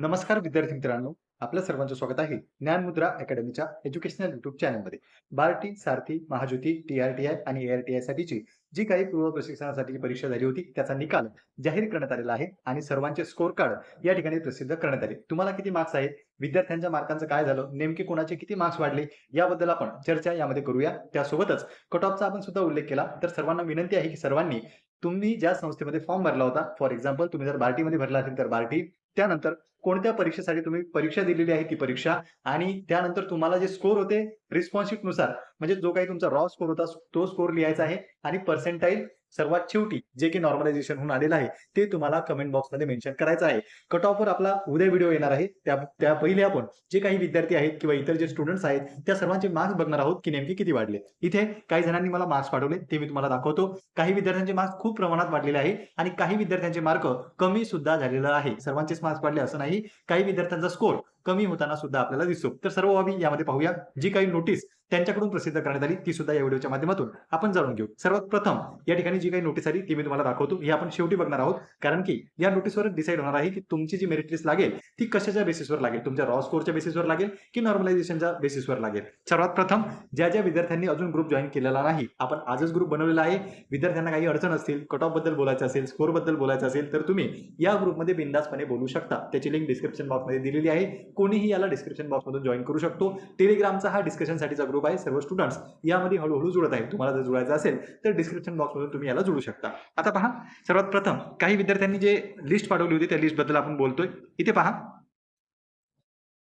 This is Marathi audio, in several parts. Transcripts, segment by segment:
नमस्कार विद्यार्थी मित्रांनो. आपलं सर्वांचं स्वागत आहे ज्ञानमुद्रा अकॅडमीच्या एज्युकेशनल युट्यूब चॅनलमध्ये Barti Sarthi Mahajyoti T R T I आणि ए आर टी आय साठीची जी काही पूर्व प्रशिक्षणासाठीची परीक्षा झाली होती त्याचा निकाल जाहीर करण्यात आलेला आहे आणि सर्वांचे स्कोर कार्ड या ठिकाणी प्रसिद्ध करण्यात आले. तुम्हाला किती मार्क्स आहेत? विद्यार्थ्यांच्या मार्कांचं काय झालं? नेमके कोणाचे किती मार्क्स वाढले? याबद्दल आपण चर्चा यामध्ये करूया. त्यासोबतच कट ऑफचा आपण सुद्धा उल्लेख केला. तर सर्वांना विनंती आहे की सर्वांनी तुम्ही ज्या संस्थेमध्ये फॉर्म भरला होता फॉर एक्झाम्पल तुम्ही जर बार्टीमध्ये भरला असेल तर बार्टी त्यानंतर कोणत्या परीक्षेसाठी तुम्ही परीक्षा दिलेली आहे ती परीक्षा? आणि त्यानंतर तुम्हाला जे स्कोर होते रिस्पॉन्सिटनुसार म्हणजे जो काही तुमचा रॉ स्कोर होता तो स्कोर लिहायचा आहे. आणि पर्सेंटाईल सर्वात शेवटी जे की नॉर्मलायझेशन होऊन आलेलं आहे ते तुम्हाला कमेंट बॉक्समध्ये मेन्शन करायचं आहे. कट ऑफवर आपला उद्या व्हिडिओ येणार आहे. त्या त्या पहिले आपण जे काही विद्यार्थी आहेत किंवा इतर जे स्टुडंट्स आहेत त्या सर्वांचे मार्क्स बघणार आहोत की नेमके किती वाढले. इथे काही जणांनी मला मार्क्स पाठवले ते मी तुम्हाला दाखवतो. काही विद्यार्थ्यांचे मार्क्स खूप प्रमाणात वाढलेले आहे आणि काही विद्यार्थ्यांचे मार्क कमी सुद्धा झालेलं आहे. सर्वांचेच मार्क्स वाढले असं नाही. काही विद्यार्थ्यांचा स्कोर कमी होताना सुद्धा आपल्याला दिसतो. तर सर्व बाबी यामध्ये पाहूया. जी काही नोटीस त्यांच्याकडून प्रसिद्ध करण्यात आली ती सुद्धा या व्हिडिओच्या माध्यमातून आपण जाणून घेऊ. सर्वात प्रथम या ठिकाणी जी काही नोटीस आली ती मी तुम्हाला दाखवतो. ही आपण शेवटी बघणार आहोत. कारण की या नोटीसवर डिसाईड होणार आहे की तुमची जी मेरिट लिस्ट लागेल ती कशाच्या बेसिसवर लागेल? तुमच्या रॉ स्कोरच्या बेसिसवर लागेल की नॉर्मलायझेशनच्या बेसिसवर लागेल? सर्वात प्रथम ज्या ज्या विद्यार्थ्यांनी अजून ग्रुप जॉईन केलेला नाही आपण आजच ग्रुप बनवलेला आहे. विद्यार्थ्यांना काही अडचण असतील कट ऑफबद्दल बोलायचं असेल स्कोरबद्दल बोलायचं असेल तर तुम्ही या ग्रुपमध्ये बिंदासपणे बोलू शकता. त्याची लिंक डिस्क्रिप्शन बॉक्समध्ये दिलेली आहे. कोणीही याला डिस्क्रिप्शन बॉक्समधून जॉईन करू शकतो. टेलिग्रामचा हा डिस्कशनसाठीचा ग्रुप आहे सर्व स्टुडंट्स यामध्ये हळूहळू जुळत आहे. तुम्हाला जर जुळायचं असेल तर डिस्क्रिप्शन बॉक्समधून तुम्ही याला जुळू शकता. आता पहा सर्वात प्रथम काही विद्यार्थ्यांनी जे लिस्ट पाठवली होती त्या लिस्टबद्दल आपण बोलतोय. इथे पहा.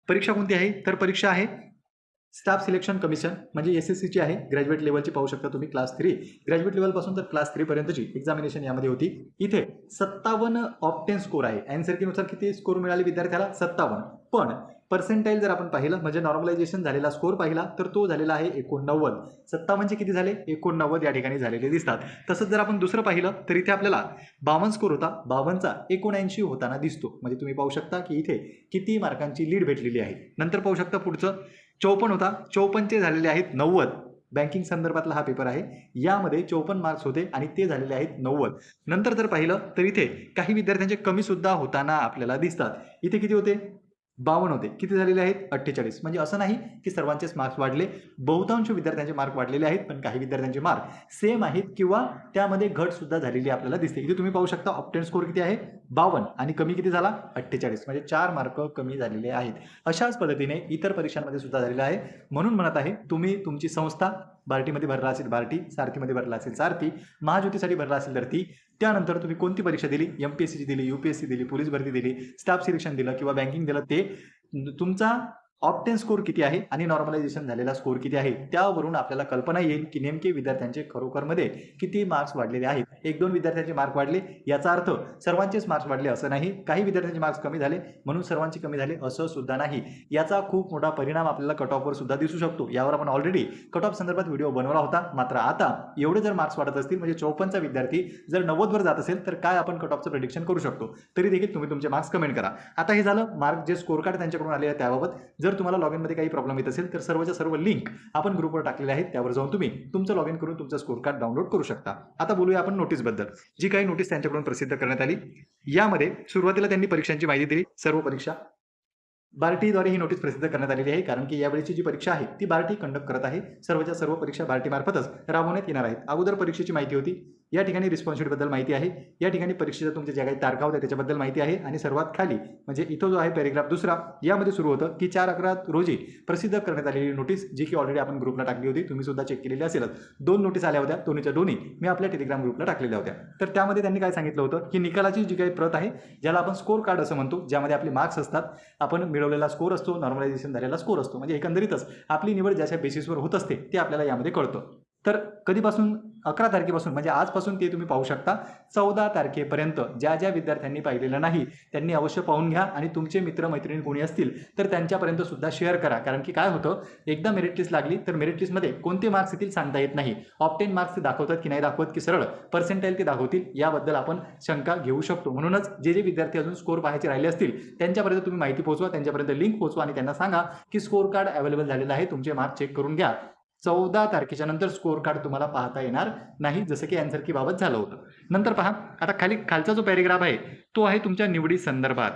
परीक्षा कोणती आहे? तर परीक्षा आहे स्टाफ सिलेक्शन कमिशन म्हणजे एस एस सीची आहे. ग्रॅज्युएट लेवलची पाहू शकता तुम्ही क्लास थ्री ग्रॅज्युएट लेवलपासून तर क्लास थ्रीपर्यंतची एक्झामिनेशन यामध्ये होती. इथे सत्तावन्न ऑप्टेन स्कोर आहे. एनसरकीनुसार किती स्कोर मिळाले विद्यार्थ्याला? सत्तावन्न. पण पर्सेंटाईल जर आपण पाहिलं म्हणजे नॉर्मलायझेशन झालेला स्कोर पाहिला तर तो झालेला आहे एकोणनव्वद. सत्तावन्नचे किती झाले? एकोणनव्वद या ठिकाणी झालेले दिसतात. तसंच जर आपण दुसरं पाहिलं तर इथे आपल्याला बावन्न स्कोर होता. बावन्नचा एकोणऐंशी होताना दिसतो. म्हणजे तुम्ही पाहू शकता की इथे किती मार्कांची लीड भेटलेली आहे. नंतर पाहू शकता पुढचं. चौपन्न होता. चौपन्नचे झालेले आहेत नव्वद. बँकिंग संदर्भातला हा पेपर आहे. यामध्ये चौपन्न मार्क्स होते आणि ते झालेले आहेत नव्वद. नंतर जर पाहिलं तर इथे काही विद्यार्थ्यांचे कमीसुद्धा होताना आपल्याला दिसतात. इथे किती होते? बावन्न होते. किती झालेले आहेत? अठ्ठेचाळीस. म्हणजे असं नाही की सर्वांचेच मार्क्स वाढले. बहुतांश विद्यार्थ्यांचे मार्क वाढलेले आहेत पण काही विद्यार्थ्यांचे मार्क सेम आहेत किंवा त्यामध्ये घट सुद्धा झालेली आपल्याला दिसते. इथे तुम्ही पाहू शकता ऑप्टेन स्कोर किती आहे? बावन्न. आणि कमी किती झाला? अठ्ठेचाळीस. म्हणजे चार मार्क कमी झालेले आहेत. अशाच पद्धतीने इतर परीक्षांमध्ये सुद्धा झालेलं आहे. म्हणून म्हणत आहे तुम्ही तुमची संस्था बार्टीमध्ये भरला असेल बार्टी सारथीमध्ये भरला असेल सारथी महाज्योतीसाठी भरला असेल तर ती त्यानंतर तुम्ही कोणती परीक्षा दिली? एम पी एस सीची दिली यू पी एस सी दिली पोलीस भरती दिली स्टाफ सिलेक्शन दिलं किंवा बँकिंग दिलं ते तुमचा ऑप्टेन स्कोर किती आहे आणि नॉर्मलायझेशन झालेला स्कोर किती आहे त्यावरून आपल्याला कल्पना येईल की नेमके विद्यार्थ्यांचे खरोखरमध्ये किती मार्क्स वाढलेले आहेत. एक दोन विद्यार्थ्यांचे मार्क वाढले याचा अर्थ सर्वांचेच मार्क्स वाढले असं नाही. काही विद्यार्थ्यांचे मार्क्स कमी झाले म्हणून सर्वांचे कमी झाले असं सुद्धा नाही. याचा खूप मोठा परिणाम आपल्याला कट ऑफवर सुद्धा दिसू शकतो. यावर आपण ऑलरेडी कट ऑफ संदर्भात व्हिडिओ बनवला होता. मात्र आता एवढे जर मार्क्स वाढत असतील म्हणजे चौपन्नचा विद्यार्थी जर नव्वदवर जात असेल तर काय आपण कट ऑफचं प्रिडिक्शन करू शकतो? तरी देखील तुम्ही तुमचे मार्क्स कमेंट करा. आता हे झालं. मार्क जे स्कोर कार्ड त्यांच्याकडून आले आहे त्याबाबत जर जर तुम्हाला लॉग इनमध्ये काही प्रॉब्लेम येत असेल तर सर्वच्या सर्व लिंक आपण ग्रुपवर टाकलेले आहेत. त्यावर जाऊन तुम्ही तुमचं लॉग इन करून तुमचं स्कोर कार्ड डाउनलोड करू शकता. आता बोलूया आपण नोटीसबद्दल जी काही नोटीस त्यांच्याकडून प्रसिद्ध करण्यात आली यामध्ये सुरुवातीला त्यांनी परीक्षांची माहिती दिली सर्व परीक्षा. बार्टीद्वारे ही नोटीस प्रसिद्ध करण्यात आलेली आहे कारण की यावेळीची जी परीक्षा आहे ती बार्टी कंडक्ट करत आहे. सर्वच्या सर्व परीक्षा बार्टीमार्फतच राबवण्यात येणार आहेत. अगोदर परीक्षेची माहिती होती या ठिकाणी रिस्पॉन्सिबिलिटीबद्दल माहिती आहे. या ठिकाणी परीक्षेच्या तुमच्या ज्या काही तारखा होत्या त्याच्याबद्दल माहिती आहे. आणि सर्वात खाली म्हणजे इथं जो आहे पॅरेग्राफ दुसरा यामध्ये सुरू होतं की चार अकरा रोजी प्रसिद्ध करण्यात आलेली नोटीस जी की ऑलरेडी आपण ग्रुपला टाकली होती तुम्ही सुद्धा चेक केलेली असेलच. दोन नोटीस आल्या होत्या दोन्हीच्या दोन्ही. मी आपल्या टेलिग्राम ग्रुपला टाकलेल्या होत्या. तर त्यामध्ये त्यांनी काय सांगितलं होतं की निकालाची जी काही प्रत आहे ज्याला आपण स्कोर कार्ड असं म्हणतो ज्यामध्ये आपले मार्क्स असतात आपण मिळवलेला स्कोर असतो नॉर्मलायझेशन झालेला स्कोर असतो. म्हणजे एकंदरीतच आपली निवड ज्याच्या बेसिसवर होत असते ते आपल्याला यामध्ये कळतं. तर कधीपासून अकरा तारखेपासून म्हणजे आजपासून ते तुम्ही पाहू शकता. चौदा तारखेपर्यंत ज्या ज्या विद्यार्थ्यांनी पाहिलेलं नाही त्यांनी अवश्य पाहून घ्या आणि तुमचे मित्र मैत्रिणी कोणी असतील तर त्यांच्यापर्यंत सुद्धा शेअर करा. कारण की काय होतं एकदा मेरिट लिस्ट लागली तर मेरिट लिस्टमध्ये कोणते मार्क्स येतील सांगता येत नाही. ऑप्टेन मार्क्स ते दाखवतात की नाही दाखवत की सरळ. पर्सेंटाईल ते दाखवतील याबद्दल आपण शंका घेऊ शकतो. म्हणूनच जे जे विद्यार्थी अजून स्कोर पाहायचे राहिले असतील त्यांच्यापर्यंत तुम्ही माहिती पोहोचवा त्यांच्यापर्यंत लिंक पोहोचवा आणि त्यांना सांगा की स्कोर कार्ड अवेलेबल झालेलं आहे तुमचे मार्क चेक करून घ्या. चौदा तारखेच्या नंतर स्कोअर कार्ड तुम्हाला पाहता येणार नाही जसं की अँसर की बाबत झालं होतं. नंतर पहा आता खाली खालचा जो पॅरेग्राफ आहे तो आहे तुमच्या निवडी संदर्भात.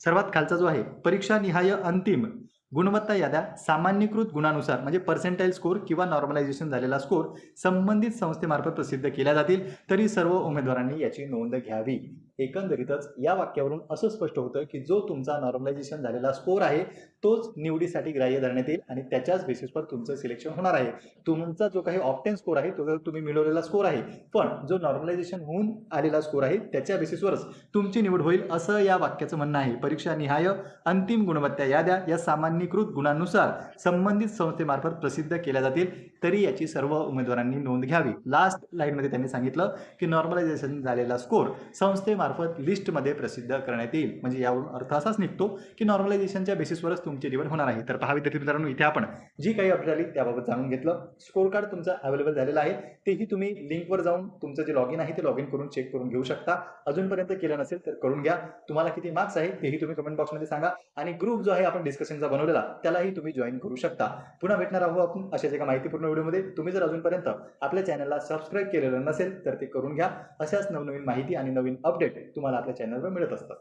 सर्वात खालचा जो आहे परीक्षा निहाय अंतिम. गुणवत्ता याद्या सामान्यीकृत गुणानुसार म्हणजे पर्सेंटाईल स्कोर किंवा नॉर्मलायझेशन झालेला स्कोर संबंधित संस्थेमार्फत प्रसिद्ध केल्या जातील तरी सर्व उमेदवारांनी याची नोंद घ्यावी. एकंदरीतच या वाक्यावरून असं स्पष्ट होतं की जो तुमचा नॉर्मलायझेशन झालेला स्कोर आहे तोच निवडीसाठी ग्राह्य धरण्यात येईल आणि त्याच्याच बेसिसवर तुमचं सिलेक्शन होणार आहे. तुमचा जो काही ऑप्टेन स्कोर आहे तो तुम्ही मिळवलेला स्कोर आहे पण जो नॉर्मलायझेशन होऊन आलेला स्कोर आहे त्याच्या बेसिसवरच तुमची निवड होईल असं या वाक्याचं म्हणणं आहे. परीक्षा निहाय अंतिम गुणवत्ता याद्या या सामान्यीकृत गुणांनुसार संबंधित संस्थेमार्फत प्रसिद्ध केल्या जातील तरी याची सर्व उमेदवारांनी नोंद घ्यावी. लास्ट लाईनमध्ये त्यांनी सांगितलं की नॉर्मलायझेशन झालेला स्कोर संस्थेमार्फत मार्फत लिस्टमध्ये प्रसिद्ध करण्यात येईल. म्हणजे यावरून अर्थ असाच निघतो की नॉर्मलायझेशनच्या बेसिसवरच तुमची निवड होणार आहे. तर पहा विद्यार्थी मित्रांनो इथे आपण जी काही अपडेट आली त्याबाबत जाणून घेतलं. स्कोर कार्ड तुमचं अवेलेबल झालेलं आहे. तेही तुम्ही लिंकवर जाऊन तुमचं जे लॉगिन आहे ते लॉगिन करून चेक करून घेऊ शकता. अजूनपर्यंत केलं नसेल तर करून घ्या. तुम्हाला किती मार्क्स आहे तेही तुम्ही कमेंट बॉक्समध्ये सांगा. आणि ग्रुप जो आहे आपण डिस्कशनचा बनवलेला त्यालाही तुम्ही जॉईन करू शकता. पुन्हा भेटणार आहोत आपण अशाच एका माहितीपूर्ण व्हिडिओमध्ये. तुम्ही जर अजूनपर्यंत आपल्या चॅनलला सबस्क्राईब केलेलं नसेल तर ते करून घ्या. अशाच नवनवीन माहिती आणि नवीन अपडेट तुम्हाला आपल्या चॅनलवर मिळत असतात.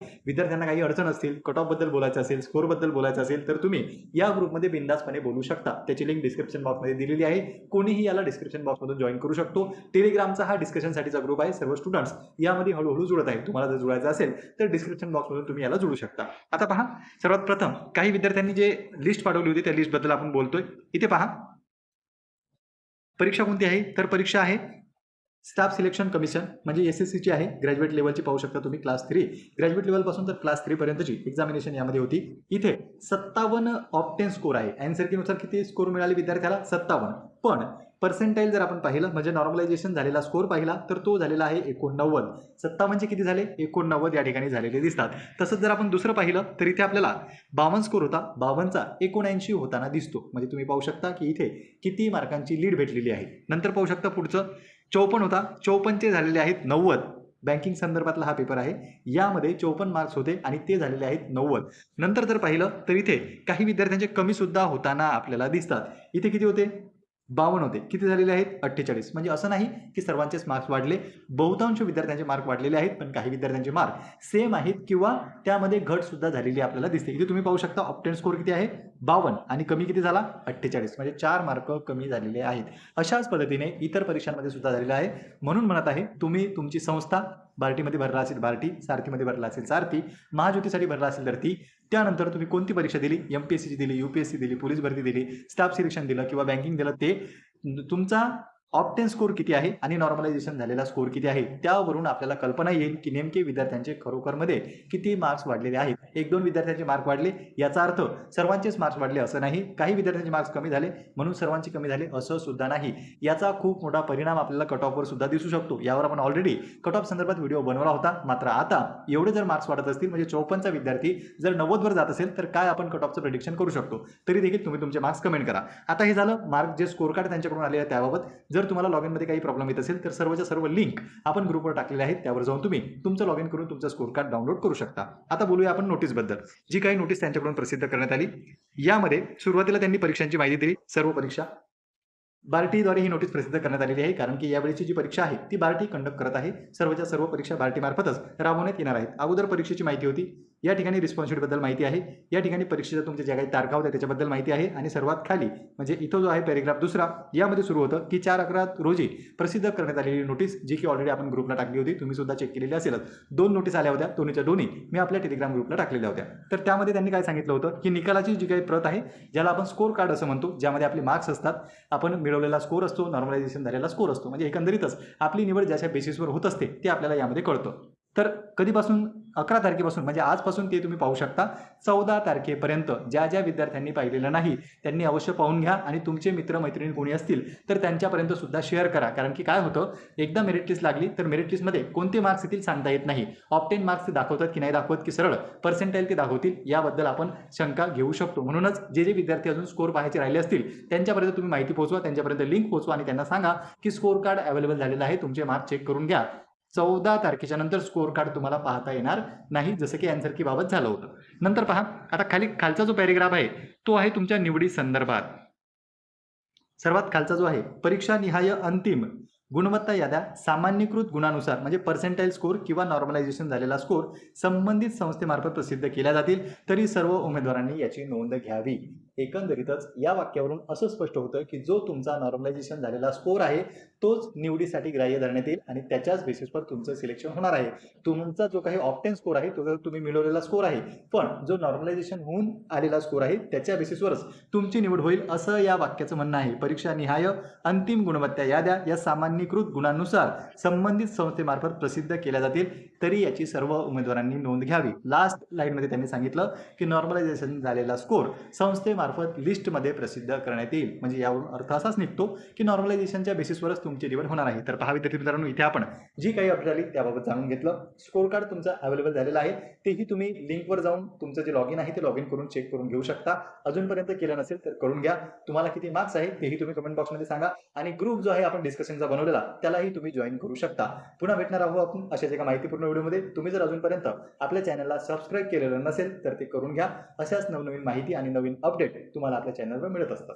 विद्यार्थ्यांना काही अडचण असतील कट ऑफबद्दल बोलायचं असेल स्कोरबद्दल बोलायचं असेल तर तुम्ही या ग्रुपमध्ये बिंदासपणे बोलू शकता. त्याची लिंक डिस्क्रिप्शन बॉक्समध्ये दिलेली आहे. कोणीही याला डिस्क्रिप्शन बॉक्समधून जॉईन करू शकतो. टेलिग्रामचा हा डिस्कशनसाठीचा ग्रुप आहे सर्व स्टुडंट्स यामध्ये हळूहळू जुळत आहे. तुम्हाला जर जुळायचं असेल तर डिस्क्रिप्शन बॉक्समधून तुम्ही याला जुळू शकता. आता पहा सर्वात प्रथम काही विद्यार्थ्यांनी जे लिस्ट पाठवली होती त्या लिस्टबद्दल आपण बोलतोय. इथे पहा. परीक्षा कोणती आहे? तर परीक्षा आहे स्टाफ सिलेक्शन कमिशन म्हणजे एस एस सीची आहे. ग्रॅज्युएट लेवलची पाहू शकता तुम्ही क्लास थ्री ग्रॅज्युएट लेवलपासून तर क्लास थ्रीपर्यंतची एक्झामिनेशन यामध्ये होती. इथे सत्तावन्न ऑप्टेन स्कोर आहे. एनसरकीनुसार किती स्कोर मिळाले विद्यार्थ्याला? सत्तावन्न. पण पर्सेंटाईल जर आपण पाहिलं म्हणजे नॉर्मलायझेशन झालेला स्कोर पाहिला तर तो झालेला आहे एकोणनव्वद. सत्तावन्नचे किती झाले? एकोणनव्वद या ठिकाणी झालेले दिसतात. तसंच जर आपण दुसरं पाहिलं तर इथे आपल्याला बावन्न स्कोर होता. बावन्नचा एकोणऐंशी होताना दिसतो. म्हणजे तुम्ही पाहू शकता की इथे किती मार्कांची लीड भेटलेली आहे. नंतर पाहू शकता पुढचं. चौपन्न होता. चौपन्नचे झालेले आहेत नव्वद. बँकिंग संदर्भातला हा पेपर आहे. यामध्ये चौपन्न मार्क्स होते आणि ते झालेले आहेत नव्वद. नंतर जर पाहिलं तर इथे काही विद्यार्थ्यांचे कमी सुद्धा होताना आपल्याला दिसतात. इथे किती होते? बावन्न होते. किती झालेले आहेत? अठ्ठेचाळीस. म्हणजे असं नाही की सर्वांचेच मार्क्स वाढले. बहुतांश विद्यार्थ्यांचे मार्क वाढलेले आहेत पण काही विद्यार्थ्यांचे मार्क सेम आहेत किंवा त्यामध्ये घट सुद्धा झालेली आपल्याला दिसते. इथे तुम्ही पाहू शकता ऑप्टेन स्कोर किती आहे? बावन्न. आणि कमी किती झाला? अठ्ठेचाळीस. म्हणजे चार मार्क कमी झालेले आहेत. अशाच पद्धतीने इतर परीक्षांमध्ये सुद्धा झालेलं आहे. म्हणून म्हणत आहे तुम्ही तुमची संस्था बार्टीमध्ये भरला असेल बार्टी सारथीमध्ये भरला असेल सारथी महाज्योतीसाठी भरला असेल तर ती त्यानंतर तुम्ही कोणती परीक्षा दिली? एम पी एस सीची दिली यू पी एस सी दिली पोलीस भरती दिली स्टाफ सिलेक्शन दिलं किंवा बँकिंग दिलं ते तुमचा ऑप्टेन स्कोर किती आहे आणि नॉर्मलायझेशन झालेला स्कोर किती आहे त्यावरून आपल्याला कल्पना येईल की नेमके विद्यार्थ्यांचे खरोखरमध्ये किती मार्क्स वाढलेले आहेत. एक दोन विद्यार्थ्यांचे मार्क वाढले याचा अर्थ सर्वांचेच मार्क्स वाढले असं नाही. काही विद्यार्थ्यांचे मार्क्स कमी झाले म्हणून सर्वांचे कमी झाले असं सुद्धा नाही. याचा खूप मोठा परिणाम आपल्याला कट ऑफवर सुद्धा दिसू शकतो. यावर आपण ऑलरेडी कट ऑफ संदर्भात व्हिडिओ बनवला होता. मात्र आता एवढे जर मार्क्स वाढत असतील म्हणजे चौपन्नचा विद्यार्थी जर नव्वदवर जात असेल तर काय आपण कट ऑफचं प्रिडिक्शन करू शकतो? तरी देखील तुम्ही तुमचे मार्क्स कमेंट करा. आता हे झालं मार्क जे स्कोर कार्ड त्यांच्याकडून आले आहे त्याबाबत जर जर तुम्हाला लॉग इनमध्ये काही प्रॉब्लेम येत असेल तर सर्वच्या सर्व लिंक आपण ग्रुपवर टाकलेले आहेत. त्यावर जाऊन तुम्ही तुमचं लॉग इन करून तुमचा स्कोर कार्ड डाउनलोड करू शकता. आता बोलूया आपण नोटीसबद्दल जी काही नोटीस त्यांच्याकडून प्रसिद्ध करण्यात आली यामध्ये सुरुवातीला त्यांनी परीक्षांची माहिती दिली. सर्व परीक्षा. बार्टीद्वारे ही नोटीस प्रसिद्ध करण्यात आलेली आहे कारण की यावेळीची जी परीक्षा आहे ती बार्टी कंडक्ट करत आहे. सर्वच्या सर्व परीक्षा बार्टीमार्फतच राबवण्यात येणार आहेत. अगोदर परीक्षेची माहिती होती. या ठिकाणी रिस्पॉन्सिबिलिटीबद्दल माहिती आहे. या ठिकाणी परीक्षेच्या तुमच्या ज्या काही तारखा होत्या त्याच्याबद्दल माहिती आहे. आणि सर्वात खाली म्हणजे इथं जो आहे पॅरेग्राफ दुसरा यामध्ये सुरू होतं की चार अकरा रोजी प्रसिद्ध करण्यात आलेली नोटीस जी की ऑलरेडी आपण ग्रुपला टाकली होती तुम्ही सुद्धा चेक केलेली असेलच. दोन नोटीस आल्या होत्या दोन्हीच्या दोन्ही. मी आपल्या टेलिग्राम ग्रुपला टाकलेल्या होत्या. तर त्यामध्ये त्यांनी काय सांगितलं होतं? की निकालाची जी काही प्रत आहे ज्याला आपण स्कोर कार्ड असं म्हणतो ज्यामध्ये आपले मार्क्स असतात आपण मिळवलेला स्कोर असतो नॉर्मलायझेशन झालेला स्कोर असतो. म्हणजे एकंदरीतच आपली निवड ज्याच्या बेसिसवर होत असते ते आपल्याला यामध्ये कळतं. तर कधीपासून अकरा तारखेपासून म्हणजे आजपासून ते तुम्ही पाहू शकता. चौदा तारखेपर्यंत ज्या ज्या विद्यार्थ्यांनी पाहिलेलं नाही त्यांनी अवश्य पाहून घ्या आणि तुमचे मित्र मैत्रिणी कोणी असतील तर त्यांच्यापर्यंत सुद्धा शेअर करा. कारण की काय होतं एकदा मेरिट लिस्ट लागली तर मेरिट लिस्टमध्ये कोणते मार्क्स येतील सांगता येत नाही. ऑप्टेन मार्क्स ते दाखवतात की नाही दाखवत की सरळ. पर्सेंटाईल ते दाखवतील याबद्दल आपण शंका घेऊ शकतो. म्हणूनच जे जे विद्यार्थी अजून स्कोर पाहायचे राहिले असतील त्यांच्यापर्यंत तुम्ही माहिती पोहोचवा त्यांच्यापर्यंत लिंक पोहोचवा आणि त्यांना सांगा की स्कोर कार्ड अवेलेबल झालेलं आहे तुमचे मार्क चेक करून घ्या. चौदा तारखेच्या नंतर स्कोअर कार्ड तुम्हाला पाहता येणार नाही जसं की अँसर की बाबत झालं होतं. नंतर पहा आता खाली खालचा जो पॅरेग्राफ आहे तो आहे तुमच्या निवडी संदर्भात. सर्वात खालचा जो आहे परीक्षा निहाय अंतिम गुणवत्ता याद्या सामान्यीकृत गुणानुसार म्हणजे पर्सेंटाईल स्कोर किंवा नॉर्मलायझेशन झालेला स्कोर संबंधित संस्थेमार्फत प्रसिद्ध केल्या जातील तरी सर्व उमेदवारांनी याची नोंद घ्यावी. एकंदरीतच या वाक्यावरून असं स्पष्ट होतं की जो तुमचा नॉर्मलायझेशन झालेला स्कोर आहे तोच निवडीसाठी ग्राह्य धरण्यात येईल आणि त्याच्याच बेसिसवर तुमचं सिलेक्शन होणार आहे. तुमचा जो काही ऑप्टेन स्कोर आहे तो तुम्ही मिळवलेला स्कोर आहे पण जो नॉर्मलायझेशन होऊन आलेला स्कोर आहे त्याच्या बेसिसवरच तुमची निवड होईल असं या वाक्याचं म्हणणं आहे. परीक्षा निहाय अंतिम गुणवत्ता याद्या या सामान्यीकृत गुणांनुसार संबंधित संस्थेमार्फत प्रसिद्ध केल्या जातील तरी याची सर्व उमेदवारांनी नोंद घ्यावी. लास्ट लाईनमध्ये त्यांनी सांगितलं की नॉर्मलायझेशन झालेला स्कोर संस्थेमार्फत मार्फत लिस्टमध्ये प्रसिद्ध करण्यात येईल. म्हणजे यावरून अर्थ असाच निघतो की नॉर्मलायझेशनच्या बेसिसवरच तुमची निवड होणार आहे. तर पहा विद्यार्थी मित्रांनो इथे आपण जी काही अपडेट आली त्याबाबत जाणून घेतलं. स्कोर कार्ड तुमचं अवेलेबल झालेलं आहे. तेही तुम्ही लिंकवर जाऊन तुमचं जे लॉग इन आहे ते लॉग इन करून चेक करून घेऊ शकता. अजूनपर्यंत केलं नसेल तर करून घ्या. तुम्हाला किती मार्क्स आहे तेही तुम्ही कमेंट बॉक्समध्ये सांगा. आणि ग्रुप जो आहे आपण डिस्कशनचा बनवलेला त्यालाही तुम्ही जॉईन करू शकता. पुन्हा भेटणार आहोत आपण अशाच एका माहितीपूर्ण व्हिडिओमध्ये. तुम्ही जर अजूनपर्यंत आपल्या चॅनलला सबस्क्राईब केलेलं नसेल तर ते करून घ्या. अशाच नवनवीन माहिती आणि नवीन अपडेट अपडेट तुम्हाला आपल्या चॅनलवर मिळत असतात.